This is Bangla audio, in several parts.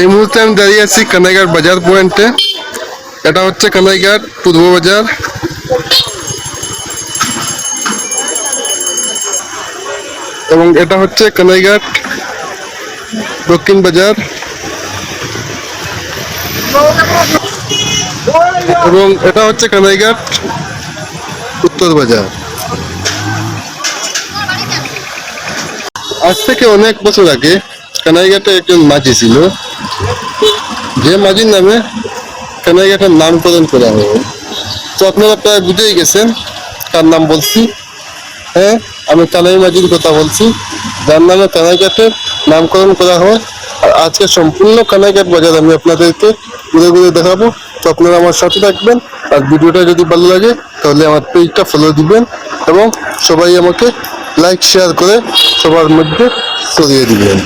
এই মুহূর্তে আমি দাঁড়িয়ে আছি কানাইঘাট বাজার পয়েন্টে। এটা হচ্ছে কানাইঘাট পূর্ব বাজার। এবং এটা হচ্ছে কানাইঘাট দক্ষিণ বাজার। এবং এটা হচ্ছে কানাইঘাট উত্তর বাজার। আজ থেকে অনেক বছর আগে কানাইঘাটে একজন মাঝি ছিল। যে মাঝির নামে কানাইঘাটের নামকরণ করা হবে তো আপনারা প্রায় বুঝেই গেছেন কার নাম বলছি। হ্যাঁ আমি কানাই মাঝির কথা বলছি। যার নামে কানাইঘাটের নামকরণ করা হয়। আর আজকে সম্পূর্ণ কানাইঘাট বাজার আমি আপনাদেরকে ঘুরে ঘুরে দেখাবো। তো আপনারা আমার সাথে থাকবেন। আর ভিডিওটা যদি ভালো লাগে, তাহলে আমার পেজটা ফলো দিবেন এবং সবাই আমাকে লাইক শেয়ার করে সবার মধ্যে ছড়িয়ে দিবেন।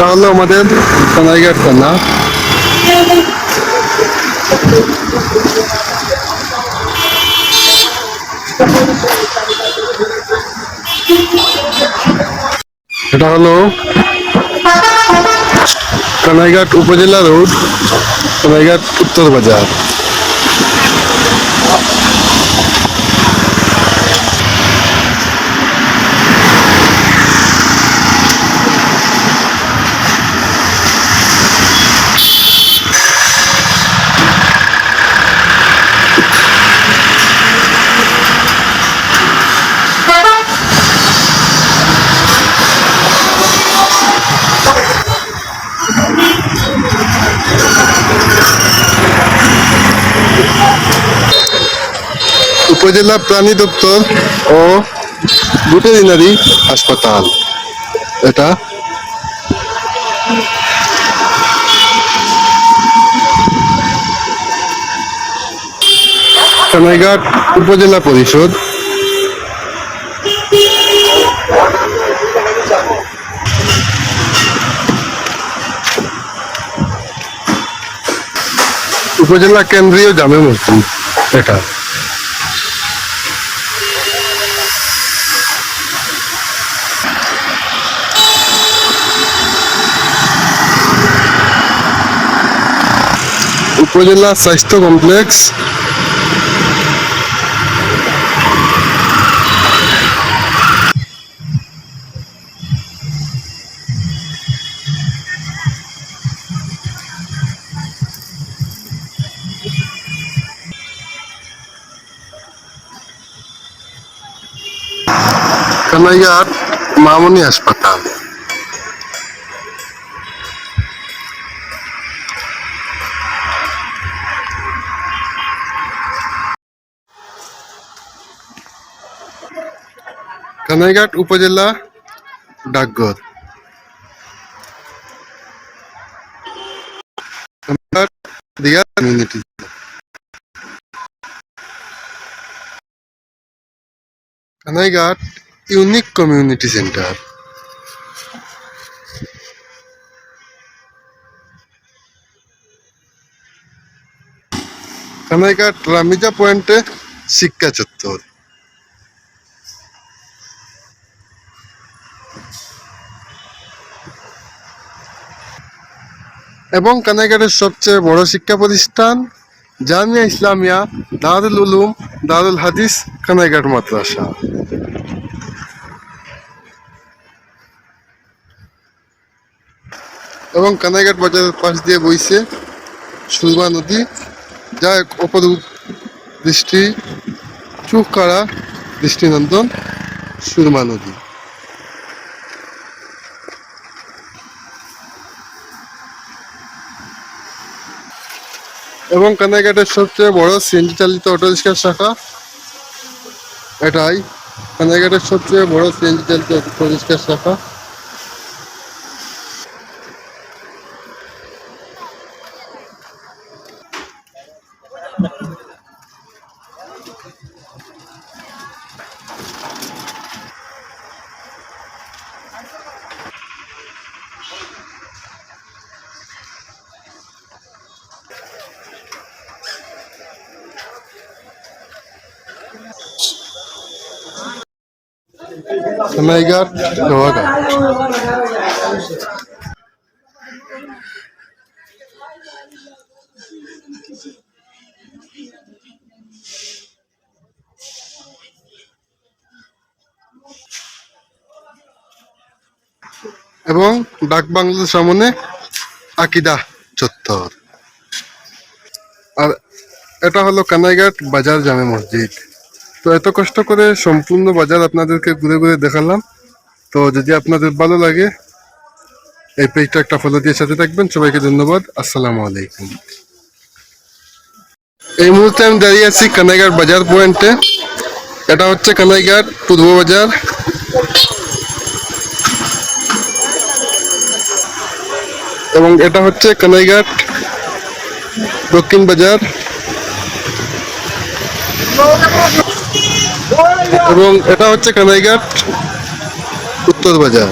এটা হলো আমাদের কানাইঘাট থানা এটা হলো কানাইঘাট উপজেলা রোড কানাইঘাট উত্তর বাজার উপজেলা প্রাণী দপ্তর ও ভেটেরিনারি হাসপাতাল। এটা? কানাইঘাট উপজেলা পরিষদ। উপজেলা কেন্দ্রীয় জামে মসজিদ। এটা। উপজেলা স্বাস্থ্য কমপ্লেক্স। কানাইঘাট মামনি হাসপাতাল। কানাইঘাট উপজেলা ডাকঘর। দিয়া community Kanaighat unique community centre Kanaighat Rameeza পয়েন্টে শিক্ষা চত্বর। এবং কানাইঘাটের সবচেয়ে বড় শিক্ষা প্রতিষ্ঠান জামিয়া ইসলামিয়া, দারুল উলুম, দারুল হাদিস, কানাইঘাট মাদ্রাসা। এবং কানাইঘাট বাজারের পাশ দিয়ে বইছে সুরমা নদী। যা এক অপরূপ দৃষ্টি চোখ কাড়া দৃষ্টিনন্দন সুরমা নদী। এবং কানাইঘাটের সবচেয়ে বড় সিএনজি চালিত অটো রিক্সার শাখা এটাই কানাইঘাটের সবচেয়ে বড় সিএনজি চালিত অটো রিক্সার শাখা Thank you. কানাইঘাট লোহাঘাট এবং ডাক বাংলার সামনে আকিদা চত্বর। আর এটা হলো কানাইঘাট বাজার জামে মসজিদ। তো এত কষ্ট করে সম্পূর্ণ বাজার আপনাদেরকে ঘুরে ঘুরে দেখালাম। তো যদি আপনাদের ভালো লাগে, এই পেজটা একটা ফলো দিয়ে সাথে থাকবেন। সবাইকে ধন্যবাদ। আসসালামু আলাইকুম। এই মুহূর্তে আমি দাঁড়িয়ে আছি কানাইঘাট বাজার পয়েন্টে। এটা হচ্ছে কানাইঘাট পূর্ব বাজার। এবং এটা হচ্ছে কানাইঘাট দক্ষিণ বাজার। এবং এটা হচ্ছে কানাইঘাট উত্তর বাজার।